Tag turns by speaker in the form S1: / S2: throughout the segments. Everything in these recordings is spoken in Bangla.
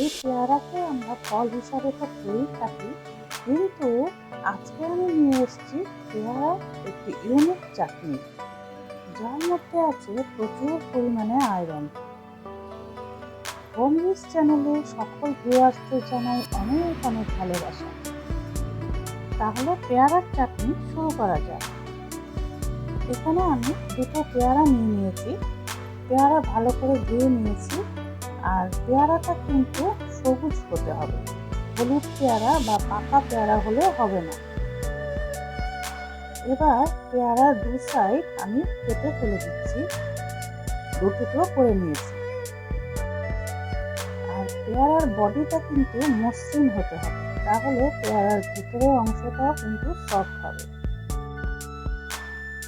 S1: এই পেয়ারাকে আমরা ফল হিসাবে তো খেয়েই থাকি, কিন্তু আজকে আমি নিয়ে এসেছি পেয়ারা একটি ইউনিক চাটনি, যার মধ্যে আছে প্রচুর পরিমাণে আয়রন হোম নিউজ চ্যানেলে সকল ভিউয়ার্সদের জানাই অনেক অনেক ভালোবাসা। তাহলে পেয়ারার চাটনি শুরু করা যাক। এখানে আমি দুটো পেয়ারা নিয়ে নিয়েছি। পেয়ারা ভালো করে ধুয়ে নিয়েছি। আর পেয়ারাটা কিন্তু সবুজ হতে হবে। হলুদ পেয়ারা বা পাকা পেয়ারা হলে হবে না। এবার পেয়ারার দু সাইড আমি কেটে ফেলে দিচ্ছি। দু টুকরো করে নিয়েছি। আর পেয়ারার বডিটা কিন্তু মসৃণ হতে হবে, তাহলে পেয়ারার ভিতরের অংশটা কিন্তু সফট হবে।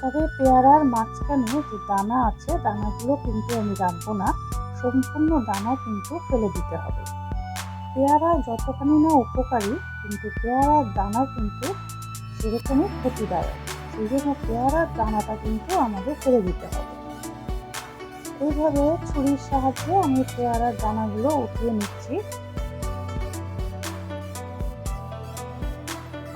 S1: তবে পেয়ারার মাঝখানে যে দানা আছে, দানাগুলো কিন্তু আমি রাখব না। সম্পূর্ণ দানা কিন্তু ফেলে দিতে হবে। পেয়ারা যতখানি না উপকারী, কিন্তু পেয়ারার দানা কিন্তু সেরকমই ক্ষতিদায়ক। সেই জন্য পেয়ারার দানাটা কিন্তু আমাদের ফেলে দিতে হবে। এইভাবে ছুরির সাহায্যে আমি পেয়ারার দানাগুলো উঠিয়ে নিচ্ছি।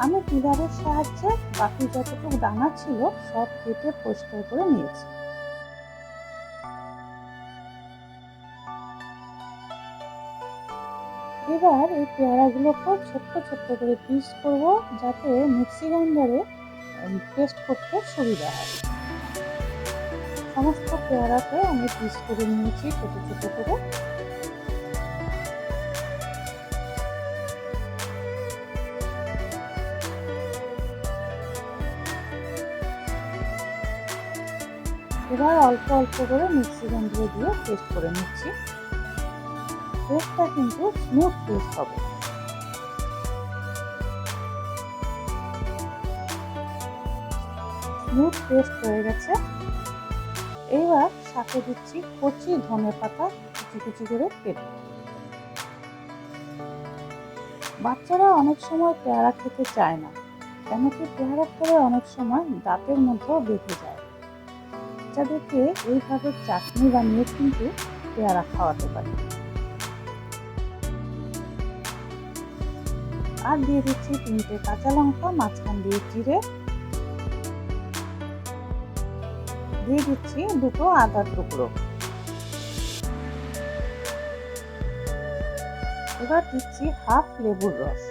S1: আমি পিলারের সাহায্যে বাকি যতটুকু দানা ছিল সব কেটে পরিষ্কার করে নিয়েছি। এবার এই পেয়ারাগুলোকে ছোট্ট ছোট্ট করে পিস করব যাতে মিক্সি গ্রাইন্ডারে পেস্ট করতে সুবিধা হয়। সমস্ত পেয়ারাকে আমি পিস করে নিয়েছি ছোট ছোট করে। এবার অল্প অল্প করে মিক্সি গ্রাইন্ডারে দিয়ে পেস্ট করে নিচ্ছি। পেস্টটা কিন্তু স্মুথ পেস্ট হবে। স্মুথ পেস্ট হয়ে গেছে। এইবার সাথে দিচ্ছি কচি ধনে পাতা কুচি কুচি করে কেটে। বাচ্চারা অনেক সময় পেয়ারা খেতে চায় না কেন কি পেয়ারা খেলে অনেক সময় দাঁতের মধ্যেও বেঁধে যায়। বাচ্চাদেরকে এইভাবে চাটনি বানিয়ে কিন্তু পেয়ারা খাওয়াতে পারি। আর দিয়ে দিচ্ছি তিনটে কাঁচা লঙ্কা, মাঝখান দিয়ে চিড়ে দিয়ে দিচ্ছি দুটো আদার টুকরো। এবার দিচ্ছি হাফ লেবুর রস।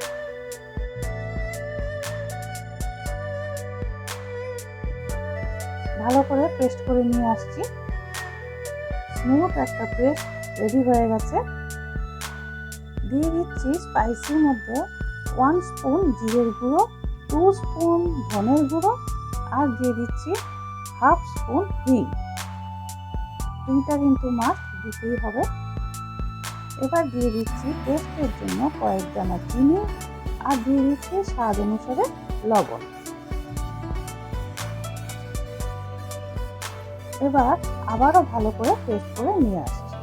S1: ভালো করে পেস্ট করে নিয়ে আসছি। স্মুথ একটা পেস্ট রেডি হয়ে গেছে। দিয়ে দিচ্ছি স্পাইসির মধ্যে ওয়ান স্পুন জিরের গুঁড়ো টু স্পুন ধনের গুঁড়ো, আর দিয়ে দিচ্ছি হাফ স্পুন হিং। হিংটা কিন্তু মাছ দিতেই হবে। এবার দিয়ে দিচ্ছি টেস্টের জন্য কয়েক দানা চিনি, আর দিয়ে দিচ্ছি স্বাদ অনুসারে লবণ। এবার আবারও ভালো করে পেস্ট করে নিয়ে আসছি।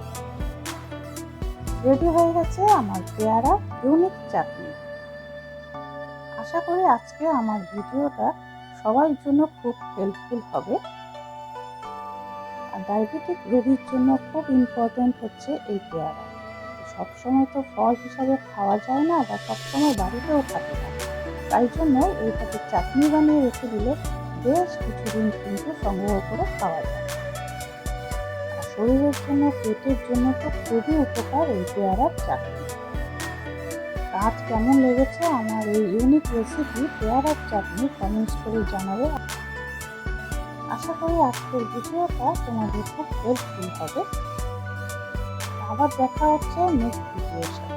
S1: রেডি হয়ে গেছে আমার পেয়ারা ইউনিক চাটনি। আশা করি আজকে আমার ভিডিওটা সবার জন্য খুব হেল্পফুল হবে। আর ডায়াবেটিক রোগীর জন্য খুব ইম্পর্ট্যান্ট হচ্ছে এই পেয়ারা। সবসময় তো ফল হিসাবে খাওয়া যায় না বা সবসময় বাড়িতেও থাকে না। তাই জন্য এইভাবে চাটনি বানিয়ে রেখে দিলে বেশ কিছুদিন কিন্তু সংগ্রহ করে খাওয়া যায়। শরীরের জন্য, পেটের জন্য তো খুবই উপকার এই পেয়ারার চাটনি। আজ কেমন লেগেছে আমার এই ইউনিক রেসিপি পেয়ারার চাটনি কমেন্টস করে জানাবে। আশা করি আজকের ভিডিওটা তোমাদের খুব হেল্পফুল হবে। আবার দেখা হচ্ছে নেক্সট ভিডিওর সাথে